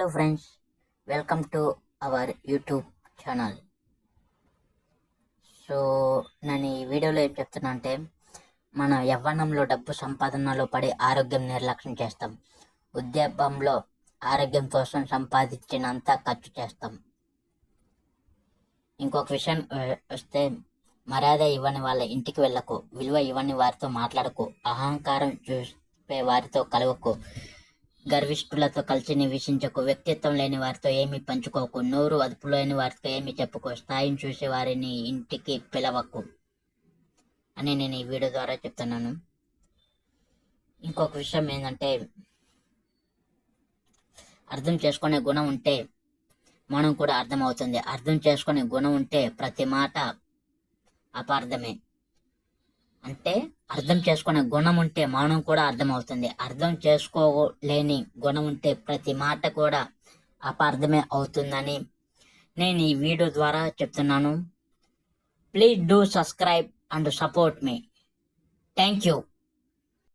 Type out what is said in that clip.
Hello friends welcome to our YouTube channel. So నేను ఈ వీడియోలో ఏం చెప్తున్నా అంటే మన యవ్వనంలో డబ్బు సంపాదనలో పడి ఆరోగ్యం నిర్లక్ష్యం చేస్తాం. ఉద్యోగంలో ఆరోగ్యం కోసం సంపాదించినంత ఖర్చు చేస్తాం. ఇంకొక విషయం వస్తే మర్యాద ఇవ్వని వాళ్ళ ఇంటికి వెళ్ళకు విలువ ఇవ్వని వారితో మాట్లాడకు అహంకారం చూపే వారితో కలవకు గర్విష్ఠులతో కలిసి నివసించకు వ్యక్తిత్వం లేని వారితో ఏమి పంచుకోకు. నోరు అదుపు లేని వారితో ఏమి చెప్పుకో. స్థాయిని చూసే వారిని ఇంటికి పిలవకు అని నేను ఈ వీడియో ద్వారా చెప్తున్నాను. ఇంకొక విషయం ఏంటంటే అర్థం చేసుకునే గుణం ఉంటే మనం కూడా అర్థమవుతుంది. అర్థం చేసుకునే గుణం ఉంటే ప్రతి మాట అపార్థమే. అంటే అర్థం చేసుకునే గుణం ఉంటే మౌనం కూడా అర్థమవుతుంది. అర్థం చేసుకోలేని గుణం ఉంటే ప్రతి మాట కూడా అపార్థమే అవుతుందని నేను ఈ వీడియో ద్వారా చెప్తున్నాను. Please do subscribe and support me. Thank you.